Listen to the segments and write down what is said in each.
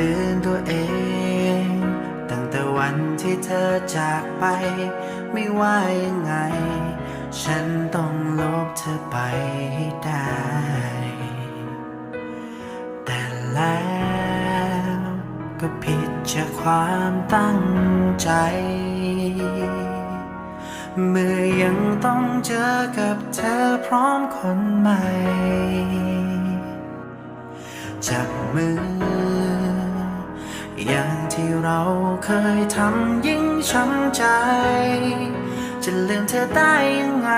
ตือนตัวเอง ตั้งแต่วันที่เธอจากไป ไม่ว่ายังไง ฉันต้องลบเธอไปให้ได้ แต่แล้วก็ผิดจากความตั้งใจ เมื่อยังต้องเจอกับเธอพร้อมคนใหม่จับมือ เราเคยทำยิ่งช้ำใจ จะลืมเธอได้ยังไง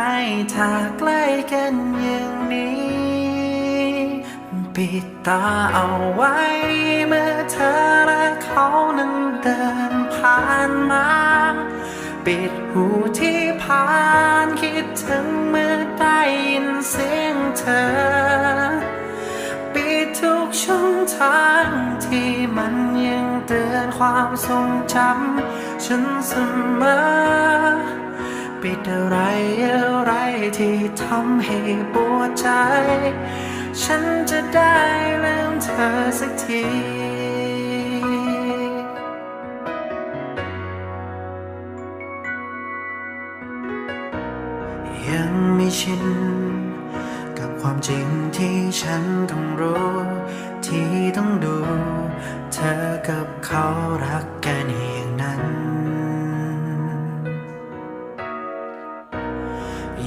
ถ้าใกล้กันอย่างนี้ ปิดตาเอาไว้ เมื่อเธอและเขานั้นเดินผ่านมา ปิดหูที่ผ่านคิดถึงเมื่อได้ยินเสียงเธอ ปิดทุกช่องทางที่มัน ตือนความทรงจำฉันเสมอปิดอะไรอะไรที่ทำให้ปวดใจ ฉันจะได้ลืมเธอสักทียังไม่ชิน กับความจริงที่ฉันต้องรู้ ที่ต้องดู เธอกับเขารักกันอย่างนั้น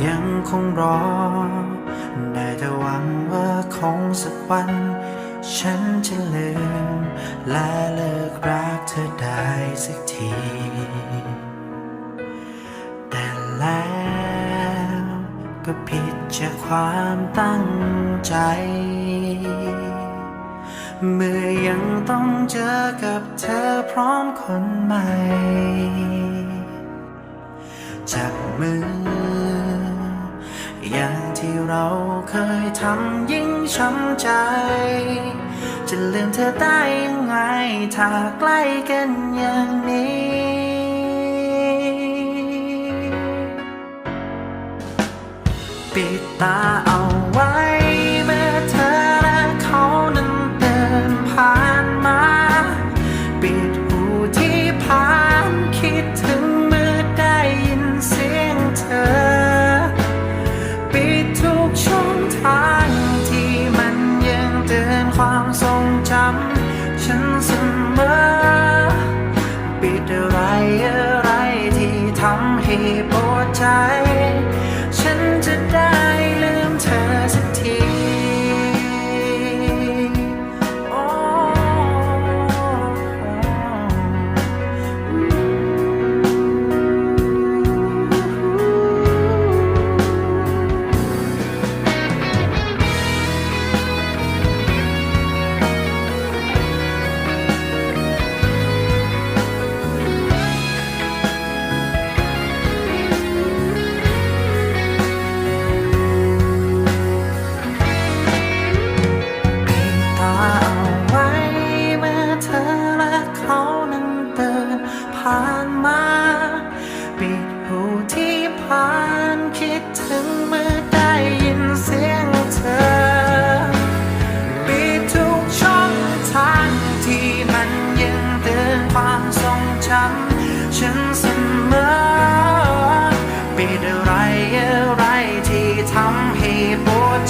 ยังคงรอ ได้แต่หวังว่าคงสักวัน ฉันจะลืม และเลิกรักเธอได้สักที แต่แล้วก็ผิดจากความตั้งใจ เมื่อยังต้องเจอกับเธอพร้อมคนใหม่ จับมือ อย่างที่เราเคยทำยิ่งช้ำใจ จะลืมเธอได้ยังไง ถ้าใกล้กันอย่างนี้ปิดตาเอาไว้ ร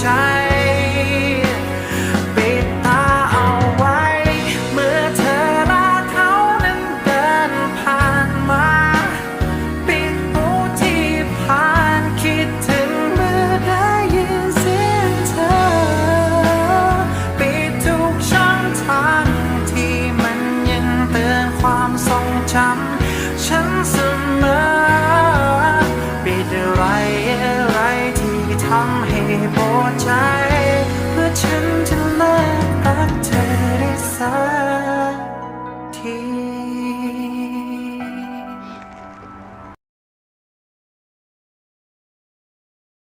ใจปิดตาเอาไว้ เมื่อเธอและเขานั้นเดินผ่านมา ปิดหูที่านคิดถึงเมื่อได้ยินเสียงเธอ ปิดทุกช่องทางที่มันยังเตือนความทรงจำฉันเสมอปิดไรอะไรที่ทำให้